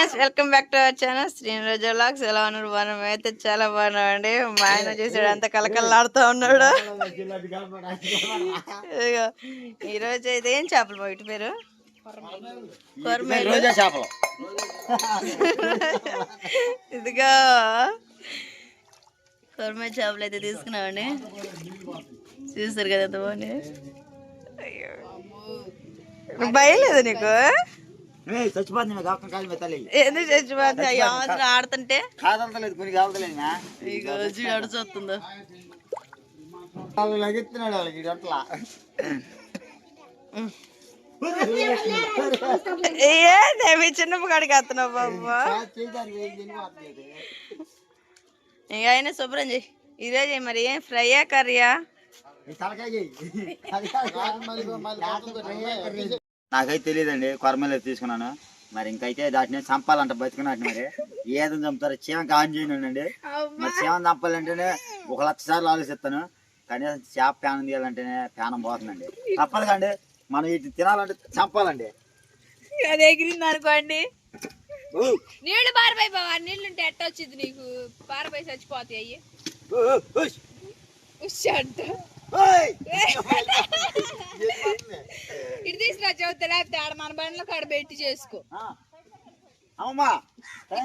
Friends welcome back to our channel శ్రీనిరోజు vlogs ఎలా ఉన్నారు? మనం అయితే చాలా బాగున్నాం అండి మా ఆయన చేసాడు అంత కలకల్లాడుతూ ఉన్నాడు. ఈరోజు అయితే ఏం చేపలు బయట పేరు? కొరమేలు. రోజా చేపలు. ఇదిగో కొరమే చేపలు అయితే తీసుకున్నామండి. చూస్తారు కదా ఎంత బాగుంది అయ్యో. నువ్వు భయం లేదు నీకు? చచ్చిపోతుంది మేము కాకుండా కాదు మెత్తాలి. ఎందుకు చచ్చిపోతుంది? అయ్యో అవసరం ఆడుతుంటే? కాదలతలేదు కొన్ని కావతలేదు ఇగో చూడు అడుచుతుందో వాళ్ళు లగెత్తున్నాడు వాళ్ళకి అట్లా. ఏ మీ చిన్నప్ప కాడికి వస్తున్నావు బాబు. ఇక అయినా శుభ్రం చేయి. ఈరోజు మరి ఏం ఫ్రైయా కర్రీయా నాకైతే తెలియదండి కొరమేలు తీసుకున్నాను. మరి ఇంకైతే దాటిని చంపాలంట బతుకున్నట్టు మరి. ఏదని చంపుతారు చీమకి ఆన్ చేయండి మరి చీమని చంపాలంటేనే ఒక లక్ష సార్లు ఆలోచిస్తాను. కనీసం చేప ప్యానం తీయాలంటేనే ప్యానం పోతుందండి. తప్పదు కండి మనం ఇటు తినాలంటే చంపాలండి. అది ఎగిరింది అనుకోండి. ఊ, నీళ్ళు పారిపోయి బావా నీళ్ళుంటే ఎట్ట వచ్చింది నీకు? పారిపోయి చచ్చిపోతాయి అయ్యి. అంట. ఇటు తీసుకురా చెబుతా లేకపోతే ఆడ మన బండ్లో కాడ పెట్టి చేసుకో. ఆ, అమ్మమ్మా.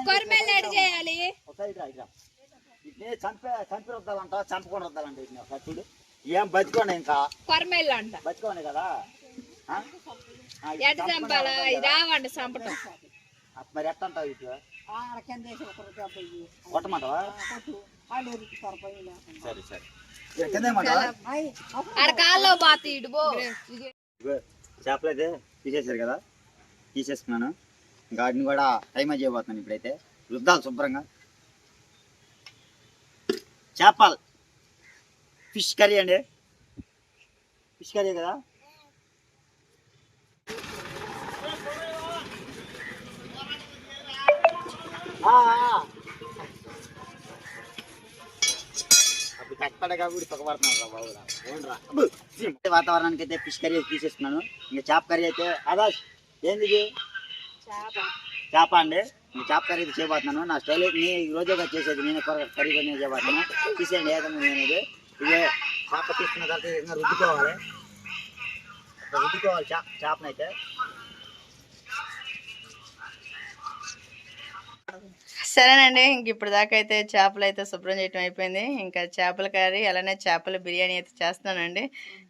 కొరమేలు ఎడ చేయాలి? చంపే చంపి వద్దాలంట చంపకుండా వద్దాలంట ఇట్నే ఒకసారి చూడు. ఏం బతుకోండి ఇంకా? కొరమేలు అంట బతుకోండి కదా ఎట్ట చంపాలా? ఇది రావంట చంపటం. ఆ, మరి ఎట్ట అంటావు ఇటు కొట్టమంటావా? సరే సరే. ఇక చేపలు అయితే తీసేసారు కదా? తీసేసుకున్నాను. గాడిని కూడా టైం చేయబోతున్నాను ఇప్పుడైతే. రుద్దాలు శుభ్రంగా. చేపలు. ఫిష్ కర్రీ అండి. ఫిష్ కర్రీ కదా? ఆ, ఆ. అప్పుడు కట్టపడే కాబట్టి పక్కపడుతున్నాను రా. బాబురా అవునరా వాతావరణానికి అయితే ఫిష్ కర్రీ తీసేస్తున్నాను. ఇంకా చేప కర్రీ అయితే అదా ఏంది చేప. అండి? ఇంకా చేప కర్రీ అయితే చేయబోతున్నాను. నా స్టైల్ నీ రోజుగా చేసేది. నేను కూర కర్రీ నేను చేయబోతున్నాను. తీసేయండి ఏదైనా నేను ఇది? ఇదే చేప తీసుకున్న తర్వాత రుద్దుకోవాలి. రుద్దుకోవాలి చేప చేపనైతే. సరేనండి ఇంక ఇప్పుడు దాకా అయితే చేపలు అయితే శుభ్రం చేయటం అయిపోయింది. ఇంకా చేపల కర్రీ అలానే చేపల బిర్యానీ అయితే చేస్తానండి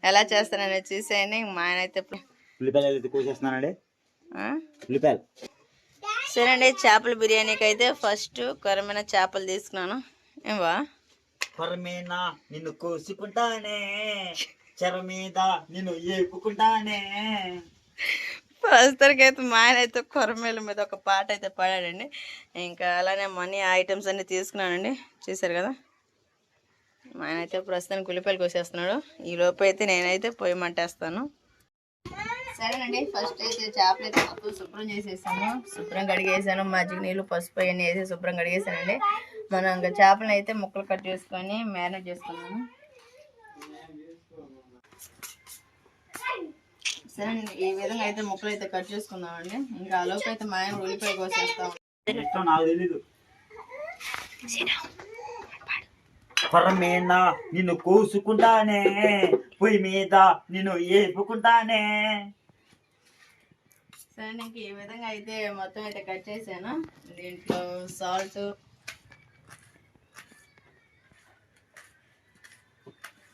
ఎలా చేస్తాననేది చూసేయండి మా ఆయన అయితే సరేనండి చేపల బిర్యానీకి అయితే ఫస్ట్ కొరమైన చేపలు తీసుకున్నాను. ఏవా కొరమేనా నిన్ను కోసుకుంటానే చెర మీద నిన్ను ఏపుకుంటానే. ప్రస్తుతానికి అయితే మా ఆయన అయితే కొరమేల మీద ఒక పాట అయితే పాడాడండి. ఇంకా అలానే మనీ ఐటమ్స్ అన్ని తీసుకున్నానండి. చూసారు కదా? మా ఆయన అయితే ప్రస్తుతానికి ఉల్లిపాయలు కోసేస్తున్నాడు. ఈ లోపు అయితే నేనైతే పొయ్యి మంటేస్తాను. సరేనండి ఫస్ట్ అయితే చేపలు అయితే మొత్తం శుభ్రం చేసేసాను. శుభ్రం కడిగేసాను. మజ్జిగ నీళ్ళు పసుపు అవన్నీ వేసి శుభ్రం కడిగేసానండి. మనం ఇంకా చేపలను అయితే ముక్కలు కట్ చేసుకొని మ్యారినేట్ చేసుకున్నాము. సరే ఈ విధంగా అయితే ముక్కలు అయితే కట్ చేసుకుందామండి. ఇంకా ఆ లోపు అయితే మా ఆయన ఉల్లిపాయ కోసేస్తాం. నాకు కొరమేనా నిన్ను కోసుకుంటానే పొయ్యి మీద నిన్ను ఏపుకుంటానే. సరే ఇంక ఈ విధంగా అయితే మొత్తం అయితే కట్ చేశాను. దీంట్లో సాల్ట్.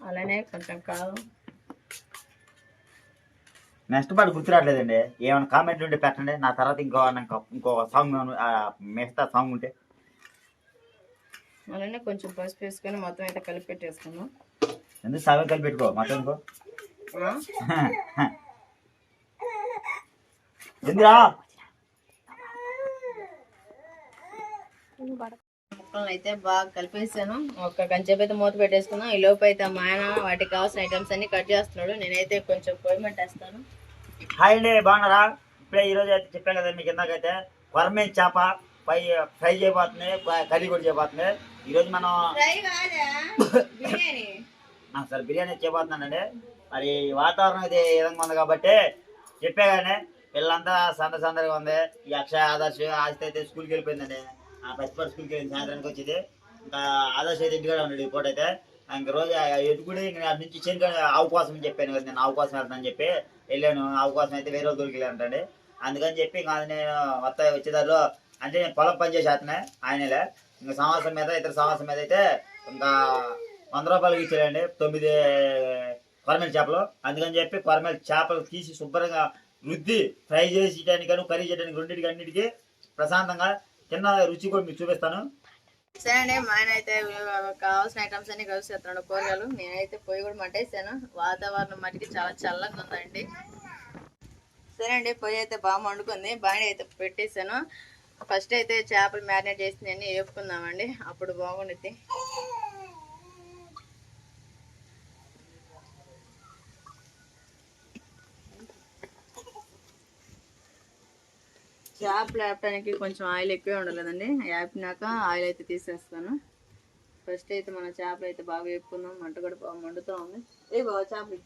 అలానే కొంచెం కారం. నెక్స్ట్ పాట గుర్తు రావట్లేదండి ఏమైనా కామెంట్లు ఉంటే పెట్టండి. నా తర్వాత ఇంకో ఇంకో సాంగ్ మిగతా సాంగ్ ఉంటే. అలానే కొంచెం పసుపు వేసుకొని మొత్తం అయితే కలిపి పెట్టేసుకున్నాం ఎందుకు సగం కలిపి పెట్టుకో? మొత్తం ఇంకో? ఎందురా ముక్కలను అయితే బాగా కలిపేసాను. ఒక కంచెపు అయితే మూత పెట్టేసుకున్నాం ఈ లోపు అయితే మా ఆయన వాటికి కావాల్సిన ఐటమ్స్ అన్ని కట్ చేస్తున్నాడు. నేనైతే కొంచెం పొయ్యి పెట్టేస్తాను హాయ్ అండి బాగున్నారా? ఇప్పుడే ఈరోజు అయితే చెప్పాను కదా మీకు ఇందాకైతే. కొరమే చేప ఫ్రై ఫ్రై చేయబోతుంది కర్రీ కూడా చేయబోతుంది ఈరోజు మనం సరే బిర్యానీ చేయబోతున్నానండి. మరి వాతావరణం ఇది విధంగా ఉంది కాబట్టి చెప్పే కానీ పిల్లలంతా సంద సందడిగా ఉంది. ఈ అక్షయ ఆదర్శ్ ఆస్తి అయితే స్కూల్కి వెళ్ళిపోయిందండి. ఆ పచ్చిపాటి స్కూల్కి వెళ్ళింది సాయంత్రానికి వచ్చింది. ఇంకా ఆదర్శ్ అయితే ఇంటికాడ ఉన్నాడు ఈ పూట అయితే. ఇంక రోజు ఎటుకుడి ఇంకా అటు నుంచి ఆవు కోసం అని చెప్పాను కదా నేను ఆవు కోసం వెళ్తానని చెప్పి. వెళ్ళాను ఆవు కోసం అయితే వేరే దూరికి వెళ్ళానంటండి అందుకని చెప్పి ఇంకా నేను మొత్తం వచ్చేదారిలో అంటే నేను పొలం పని చేసేతనే ఆయనలే. ఇంకా సంవత్సరం మీద ఇతర సంవత్సరం మీద అయితే ఇంకా వంద రూపాయలకి ఇచ్చాడండి తొమ్మిది కొరమేలు చేపలు. అందుకని చెప్పి కొరమేలు చేపలు తీసి శుభ్రంగా రుద్ది ఫ్రై చేసేయడానికి కర్రీ చేయడానికి రెండింటికి అన్నిటికీ ప్రశాంతంగా చిన్న రుచి కూడా మీకు చూపిస్తాను. సరే అండి మా ఆయన అయితే కావాల్సిన ఐటమ్స్ అన్ని కలిసి చేస్తున్నాడు కూరగాయలు. నేనైతే పొయ్యి కూడా మట్టేసాను. వాతావరణం మట్టికి చాలా చల్లగా ఉందండి. సరే అండి పొయ్యి అయితే బాగా వండుకుంది బాగా అయితే పెట్టేశాను ఫస్ట్ అయితే చేపలు మ్యారినేట్ చేసి నేను వేపుకుందామండి. అప్పుడు బాగుండిద్ది. చేపలు వేపడానికి కొంచెం ఆయిల్ ఎక్కువే ఉండలేదండి వేపినాక ఆయిల్ అయితే తీసేస్తాను. ఫస్ట్ అయితే మన చేపలు అయితే బాగా వేపుకుందాం. మంట కూడా బాగా మండుతూ ఉంది. ఏ బాబా చేపలు?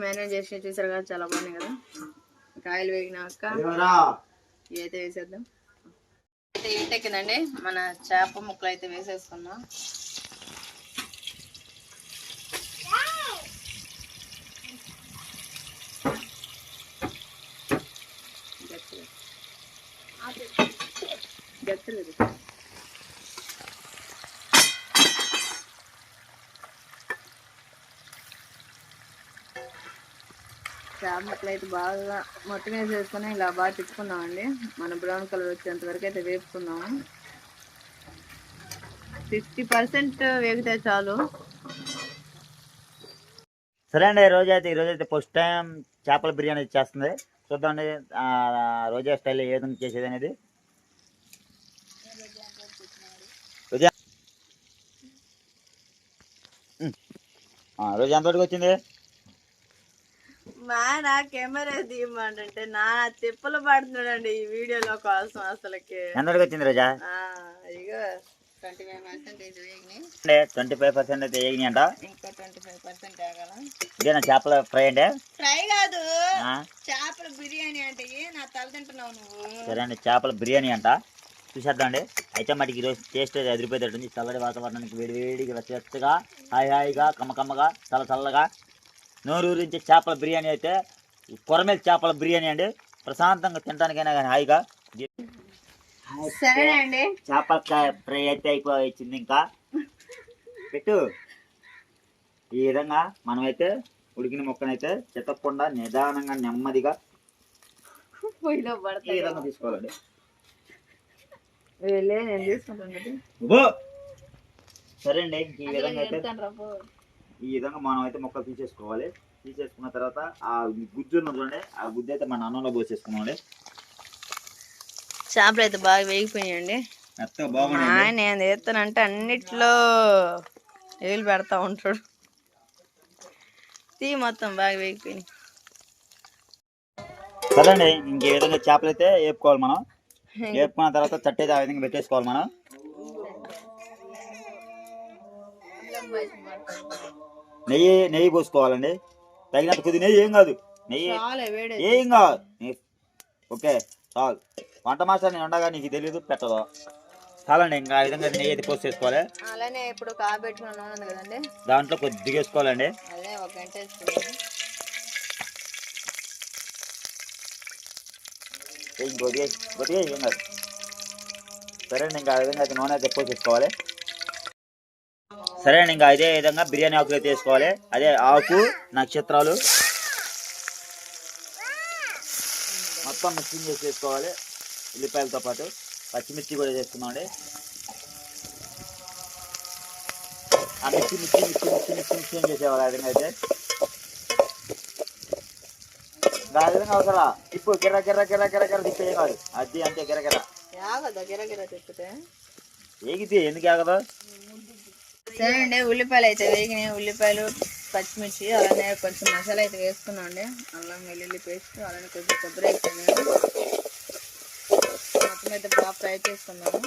మేనేజ్ చేసి చూసారు కదా చాలా బాగున్నాయి కదా. ఇంకా ఆయిల్ వేగినాక ఇవైతే వేసేద్దాం. అయితే ఇటెక్కిందండి మన చేప ముక్కలు అయితే వేసేసుకుందాం. గచ్చలేదు చేప ముక్కలు అయితే బాగా మొత్తం వేసేసుకొని ఇలా బాగా తిప్పుకుందామండి మన బ్రౌన్ కలర్ వచ్చేంత వరకు అయితే వేపుకుందాము ఫిఫ్టీ పర్సెంట్ వేగితే చాలు. సరే అండి రోజా అయితే ఈ అయితే ఫస్ట్ టైం చేపల బిర్యానీ చేస్తుంది. చూద్దామండి రోజా స్టైల్ ఏ విధంగా చేసేది అనేది. రోజా ఎంతవరకు వచ్చింది? మా నా కెమెరా తీయమంటే నా తిప్పలు పడుతున్నాడండి ఈ వీడియోలో కోసం అసలుకి. ఎంతవరకు వచ్చింది రోజా? ఇగో ట్వంటీ ఫైవ్ పర్సెంట్ ఇది వేగినాయి. అంటే ట్వంటీ ఫైవ్ పర్సెంట్ అయితే వేగినాయి అంట. ఇంకా ట్వంటీ ఫైవ్ పర్సెంట్ ఆగాల? ఇదేనా చేపల ఫ్రై అండి? ఫ్రై కాదు. చేపల బిర్యానీ అంటే నా తల తింటున్నావు నువ్వు. సరే అండి చేపల బిర్యానీ అంట. చూసేద్దామండి. అయితే మటుకి ఈరోజు టేస్ట్ అయితే అదిరిపోయేటట్టుంది. చల్లటి వాతావరణానికి వేడివేడిగా రచరచ్చగా హాయి హాయిగా కమ్మకమ్మగా చల్ల చల్లగా. నోరూరించే చేపల బిర్యానీ అయితే కొరమేల చేపల బిర్యానీ అండి. ప్రశాంతంగా తినడానికైనా కానీ హాయిగా. సరేనండి చేపల ఫ్రై అయితే అయిపోయింది ఇంకా. పెట్టు. ఈ విధంగా మనమైతే ఉడికిన ముక్కనైతే చెత్తకుండా నిదానంగా నెమ్మదిగా ఈ విధంగా తీసుకోవాలండి. వెళ్ళే నేను తీసుకుంటాను! సరే అండి ఈ విధంగా అయితే ఈ విధంగా మనం అయితే మొక్కలు తీసేసుకోవాలి. తీసేసుకున్న తర్వాత ఆ గుజ్జు ఉన్నది చూడండి ఆ గుజ్జు అయితే మన అన్నంలో పోసేసుకున్నామండి చేపలు అయితే బాగా వేగిపోయాయండి ఆయన నేను చేస్తానంటే అన్నిట్లో వేలు పెడతా ఉంటాడు. తీ మొత్తం బాగా వేగిపోయింది సరే అండి ఇంక ఈ విధంగా చేపలు అయితే వేపుకోవాలి మనం. వేపుకున్న తర్వాత చట్టి అయితే ఆ విధంగా పెట్టేసుకోవాలి మనం. నెయ్యి నెయ్యి పోసుకోవాలండి. తగినంత కొద్ది నెయ్యి ఏం కాదు. నెయ్యి ఏం కాదు. ఓకే చాలు. వంట మాస్టర్ నేను ఉండగా నీకు తెలియదు పెట్టదు. చాలండి ఇంకా ఆ విధంగా నెయ్యి అయితే పోసేసుకోవాలి. అలానే ఇప్పుడు కాబెట్టుకున్న నూనె ఉంది కదండి. దాంట్లో కొద్దిగా వేసుకోవాలండి. అదే ఒక గంట ఇంకోటి ఇంకోటి కొద్దిగా ఏం కాదు. సరే అండి ఇంకా ఆ విధంగా అయితే నూనె అయితే పోసేసుకోవాలి సరే అండి ఇంకా అదే విధంగా బిర్యానీ ఆకులు అయితే వేసుకోవాలి. అదే ఆకు నక్షత్రాలు. మొత్తం మిక్సింగ్ చేసి వేసుకోవాలి. ఉల్లిపాయలతో పాటు పచ్చిమిర్చి కూడా వేసుకున్నామండి ఆ మిర్చి మిర్చి మిర్చి మిర్చి మిర్చి మిక్సింగ్ చేసేవాళ్ళు ఆ విధంగా అయితే. విధంగా అవసరా తిప్పు గిర్ర గిర్ర గిర్ర గిర్ర గిర్ర తిప్పేం కాదు అది అంతే గిర్ర గిర్ర. తిప్పితే? ఏగితే ఎందుకు ఆగదు సరే అండి ఉల్లిపాయలు అయితే వేగినాయి. ఉల్లిపాయలు పచ్చిమిర్చి అలానే కొంచెం మసాలా అయితే వేసుకున్నాం అండి. అల్లం వెల్లుల్లి పేస్ట్ అలానే కొంచెం కొబ్బరి వేసుకున్నాము మొత్తం అయితే బాగా ఫ్రై చేసుకున్నాము.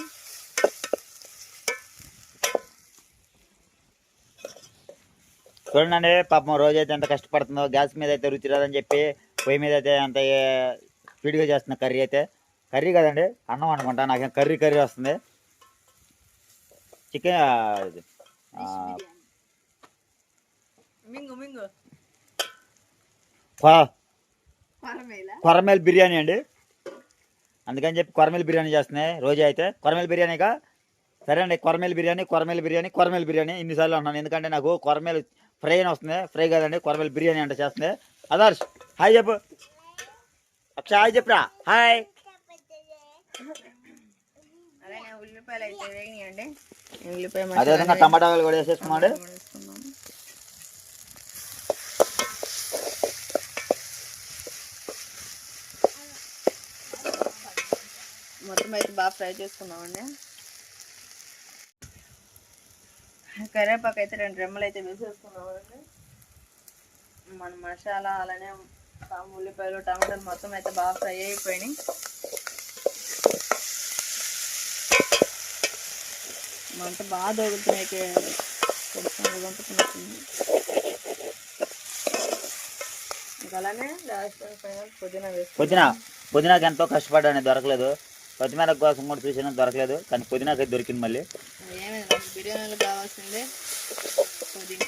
చూడండి పాపం రోజు అయితే ఎంత కష్టపడుతుందో గ్యాస్ మీద అయితే రుచి రాదని చెప్పి పొయ్యి మీద అయితే అంత స్పీడ్గా చేస్తున్న కర్రీ అయితే. కర్రీ కదండి అన్నం అనుకుంటా నాకేం కర్రీ కర్రీ వస్తుంది. చికెన్ కొరమేల్? బిర్యానీ అండి. అందుకని చెప్పి కొరమేల్ బిర్యానీ చేస్తున్నాయి రోజు అయితే. కొరమేల్ బిర్యానీగా సరే అండి కొరమేల్ బిర్యానీ కొరమేల్ బిర్యానీ కొరమేల్ బిర్యానీ ఇన్నిసార్లు అన్నాను ఎందుకంటే నాకు కొరమేల్ ఫ్రై అని వస్తుంది. ఫ్రై కాదండి కొరమేల్ బిర్యానీ అంటే చేస్తుంది. అదర్స్. హాయ్ చెప్పు. అక్ష హాయ్ చెప్పురా. హాయ్. అదేవిధంగా టమాటాలు కూడా వేసేసుకున్నాడు. మొత్తం అయితే బాగా ఫ్రై చేసుకున్నామండి. కరివేపాకు అయితే రెండు రెమ్మలు అయితే వేసేసుకున్నామండి. మన మసాలా అలానే ఉల్లిపాయలు టమాటాలు మొత్తం అయితే బాగా ఫ్రై అయిపోయినాయి. మంట బాగా దొరుకుతున్నాయి కొంచెం అలానే లాస్ట్ పుదీనా పుదీనాకి ఎంతో కష్టపడ్డాను దొరకలేదు. కొత్తిమీర కోసం కూడా చూసాను దొరకలేదు. కానీ పుదీనాకి దొరికింది మళ్ళీ. ఏమైంది? బిర్యానీలో కావాల్సిందే పుదీనా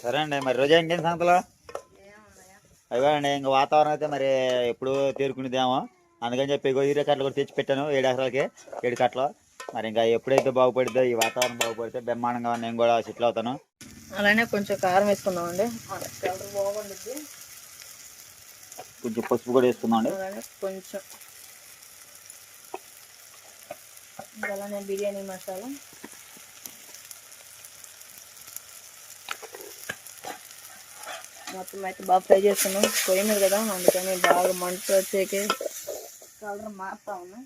సరే అండి మరి రోజా ఇంకేం సంగతులు? ఏమున్నాయా? అదిగోండి ఇంకా వాతావరణం అయితే మరి ఎప్పుడు తేరుకునేదేమో. అందుకని చెప్పి ఇగో యూరియా కట్టలు కూడా తెచ్చి పెట్టాను ఏడు ఎకరాలకి ఏడు కట్టలు. మరి ఇంకా ఎప్పుడైతే బాగుపడిద్దో ఈ వాతావరణం బాగుపడితే బ్రహ్మాండంగా నేను కూడా సెటిల్ అవుతాను. అలానే కొంచెం కారం కలర్ బాగుంటుంది కొంచెం పసుపు కూడా వేసుకుందాం అండి కొంచెం. అలానే బిర్యానీ మసాలా. మొత్తం అయితే బాగా ఫ్రై చేస్తున్నాం. పొయ్యి మీద కదా అందుకని బాగా మంట వచ్చేకి కలర్ మారుతా ఉన్నాం.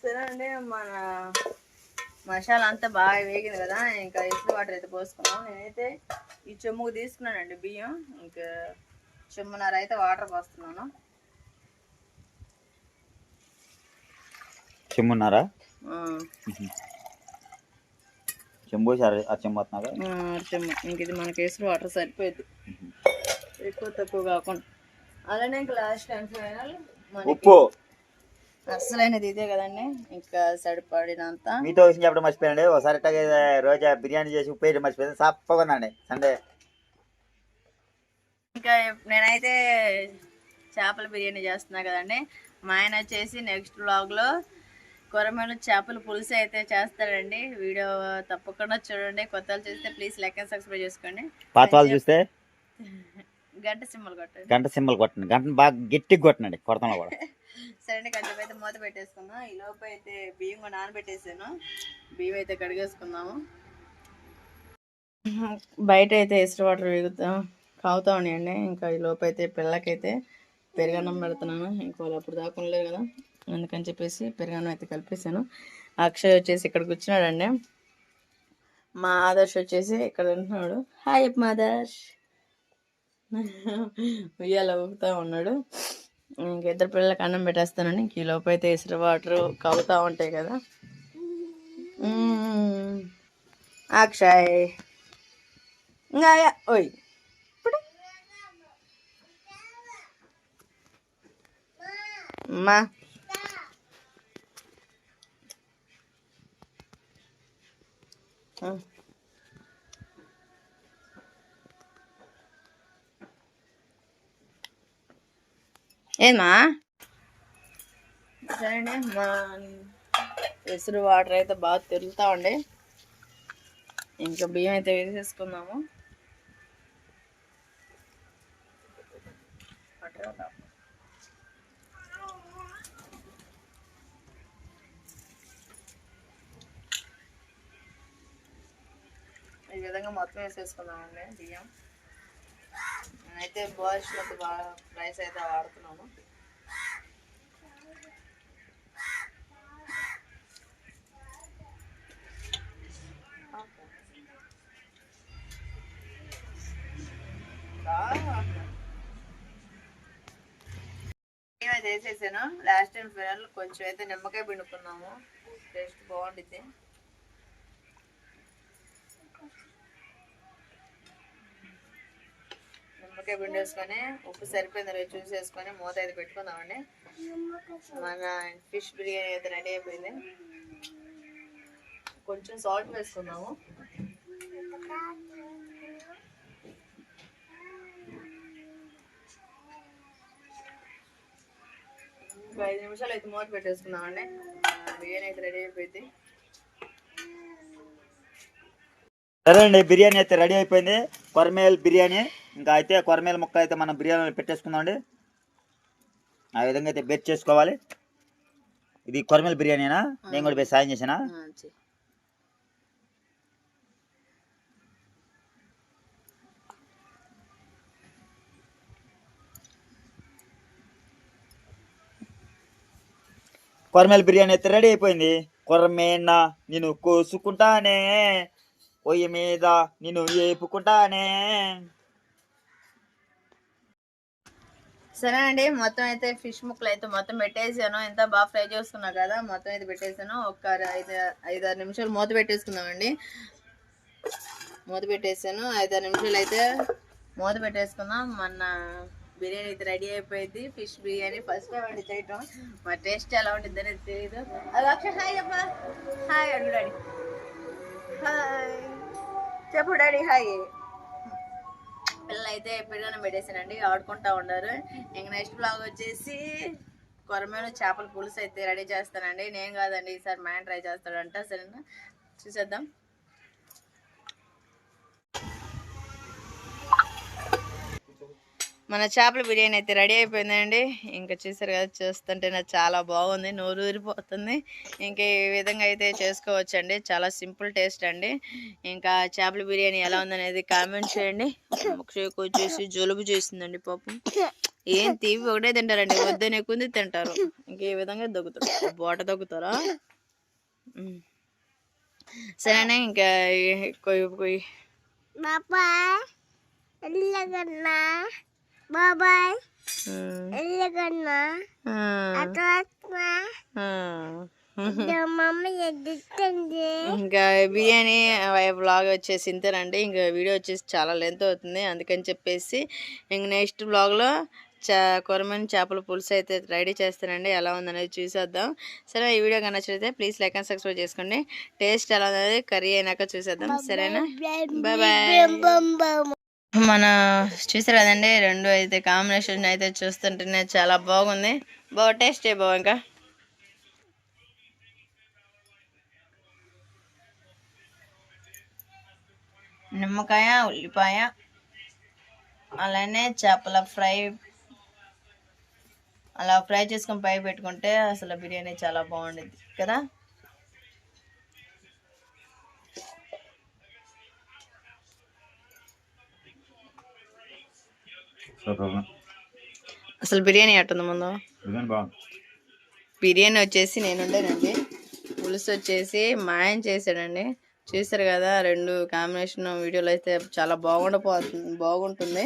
సరే అండి మన మసాలా అంతా బాగా వేగింది కదా ఇంకా ఇసుక వాటర్ అయితే పోసుకున్నాం నేనైతే ఈ చెమ్ముకు తీసుకున్నానండి బియ్యం. ఇంకా చెమ్మున్నర అయితే వాటర్ పోస్తున్నాను. చెమ్మున్నారా? ఆ, చెంబు సరే ఆ చెంబు వస్తున్నారా ఆ, చెమ్ము ఇంక ఇది మనకి వేసిన వాటర్ సరిపోయింది. ఎక్కువ తక్కువ కాకుండా. అలానే ఇంకా లాస్ట్ టైం ఫైనల్ ఉప్పు. అస్సలైనది ఇదే కదండి. ఇంకా సరిపడినంత. మీతో విషయం చెప్పడం మర్చిపోయానండి. ఒకసారి రోజా బిర్యానీ చేసి ఉప్పు వేయడం మర్చిపోయింది సప్పగా ఉందండి సండే. ఇంకా నేనైతే చేపల బిర్యానీ చేస్తున్నా కదండి. మా ఆయన వచ్చేసి నెక్స్ట్ వ్లాగ్లో కొరమేలు చేపల పులుసు అయితే చేస్తాడండి వీడియో తప్పకుండా చూడండి. కొత్తలు చూస్తే ప్లీజ్ లైక్ అండ్ సబ్స్క్రైబ్ చేసుకోండి. పాత వాళ్ళు చూస్తే గంట సింబల్ కొట్టండి. గంట సింబల్ కొట్టండి. గంటను బాగా గట్టిగా కొట్టండి కొడతాను కూడా. సరే అండి కొంచెం అయితే మూత పెట్టేసుకుందాం ఈ లోపు అయితే బియ్యం కూడా నానబెట్టేసాను. బియ్యం అయితే కడిగేసుకుందాము బయట అయితే ఎసురు వాటర్ వేగుతాం కాగుతా ఉన్నాయండి. ఇంకా ఈ లోపు అయితే పిల్లలకైతే పెరుగన్నం పెడుతున్నాను. ఇంకా వాళ్ళు అప్పుడు దాకా ఉండలేరు కదా. అందుకని చెప్పేసి పెరుగన్నం అయితే కలిపేసాను అక్షయ్ వచ్చేసి ఇక్కడ కూర్చున్నాడండి మా ఆదర్శ్ వచ్చేసి ఇక్కడ ఉంటున్నాడు. హాయ్ మా ఆదర్శ్ ఉయ్యాల ఊపుతా ఉన్నాడు. ఇంక ఇద్దరు పిల్లలకి అన్నం పెట్టేస్తానండి ఇంక ఈ లోపు అయితే ఇసురు వాటర్ కవుతూ ఉంటాయి కదా. అక్షయ్. ఇంకా ఓయ్. ఇప్పుడు అమ్మా ఉమ్. ఏమా? సరే మా ఎసురు వాటర్ అయితే బాగా తిరుగుతా ఉండే. ఇంకా బియ్యం అయితే వేసేసుకుందాము. ఈ విధంగా మొత్తం వేసేసుకున్నామండి బియ్యం. నేనైతే బాగా రైస్ అయితే వాడుతున్నాను అయితే వేసేసాను. లాస్ట్ టైం ఫినల్ కొంచెం అయితే నిమ్మకాయ పిండుకున్నాము. టేస్ట్ బాగుండిద్ది. నిమ్మకాయ పిండేసుకొని ఉప్పు సరిపోయిందో లేదో చూసేసుకొని మూత అయితే పెట్టుకుందామండి. మన ఫిష్ బిర్యానీ అయితే రెడీ అయిపోయింది. కొంచెం సాల్ట్ వేసుకుందాము. ఒక ఐదు నిమిషాలు అయితే మూత పెట్టేసుకుందామండి. బిర్యానీ అయితే రెడీ అయిపోయింది. సరే అండి బిర్యానీ అయితే రెడీ అయిపోయింది. కొరమేల్ బిర్యానీ. ఇంకా అయితే కొరమేల ముక్క అయితే మనం బిర్యానీలో పెట్టేసుకుందామండి ఆ విధంగా అయితే బెట్ చేసుకోవాలి. ఇది కొరమేల బిర్యానీనా? నేను కూడా సాయం చేసానా. కొరమేల బిర్యానీ అయితే రెడీ అయిపోయింది. కొరమేన నేను కోసుకుంటానే. పొయ్యి మీద నేను ఏపుకుంటానే. సరే అండి మొత్తం అయితే ఫిష్ ముక్కలు అయితే మొత్తం పెట్టేసాను. ఎంత బాగా ఫ్రై చేసుకున్నా కదా మొత్తం అయితే పెట్టేసాను. ఒక ఐదు ఐదు ఆరు నిమిషాలు మూత పెట్టేసుకుందామండి. మూత పెట్టేసాను. ఐదు ఆరు నిమిషాలు అయితే మూత పెట్టేసుకుందాం. మన బిర్యానీ అయితే రెడీ అయిపోయింది. ఫిష్ బిర్యానీ ఫస్ట్ టైం అండి చేయటం. మా టేస్ట్ ఎలా ఉంటుంది అనేది తెలియదు అది హాయ్ చెప్పా హాయ్ అడు డాడీ. హాయ్. చెప్పు డాడీ హాయ్. పిల్లలు అయితే పెట్టేసానండి ఆడుకుంటా ఉన్నారు ఇంక నెక్స్ట్ బ్లాగ్ వచ్చేసి కొరమేను చేపల పులుసు అయితే రెడీ చేస్తానండి. నేను కాదండి ఈసారి మ్యాన్ ట్రై చేస్తాడంట సరేనా? చూసేద్దాం. మన చేపల బిర్యానీ అయితే రెడీ అయిపోయిందండి. ఇంకా చూసారు కదా చూస్తుంటే నాకు చాలా బాగుంది. నోరు ఊరిపోతుంది. ఇంకా ఈ విధంగా అయితే చేసుకోవచ్చండి. చాలా సింపుల్ టేస్ట్ అండి. ఇంకా చేపల బిర్యానీ ఎలా ఉందనేది కామెంట్ చేయండి. ఒకసేపు చూసి జలుబు చేసిందండి పాపం. ఏం తీవి ఒకటే తింటారండి. వద్దని ఎక్కువ తింటారు. ఇంకా ఈ విధంగా దొక్కుతారు బోట దొక్కుతారా ఉమ్. సరేనా ఇంకా కొయ్యి. కొయ్యి బాబాయ్. ఎల్లగన్నా ఇంకా బిర్యానీ బ్లాగ్ వచ్చేసి ఇంతేనండి. ఇంకా వీడియో వచ్చేసి చాలా లెంత్ అవుతుంది. అందుకని చెప్పేసి ఇంక నెక్స్ట్ బ్లాగ్లో చా కొరమైన చేపల పులుసు అయితే రెడీ చేస్తానండి. ఎలా ఉందనేది చూసేద్దాం. సరే ఈ వీడియో నచ్చితే ప్లీజ్ లైక్ అండ్ సబ్స్క్రైబ్ చేసుకోండి. టేస్ట్ ఎలా ఉందనేది కర్రీ అయినాక చూసేద్దాం. సరేనా? బాయ్. బాయ్. మన చూసారు కదండి రెండు అయితే కాంబినేషన్ అయితే చూస్తుంటేనే చాలా బాగుంది. బాగా టేస్ట్ బాగు ఇంకా. నిమ్మకాయ ఉల్లిపాయ అలానే చేపల ఫ్రై. అలా ఫ్రై చేసుకొని పై పెట్టుకుంటే అసలు బిర్యానీ చాలా బాగుండేది కదా. అసలు బిర్యానీ ఎట్టుంది ముందు? బాగుంది బిర్యానీ వచ్చేసి నేను ఉండేనండి పులుసు వచ్చేసి మాయం చేశాడండి. చూసారు కదా రెండు కాంబినేషన్ వీడియోలో అయితే చాలా బాగుండిపోతుంది బాగుంటుంది.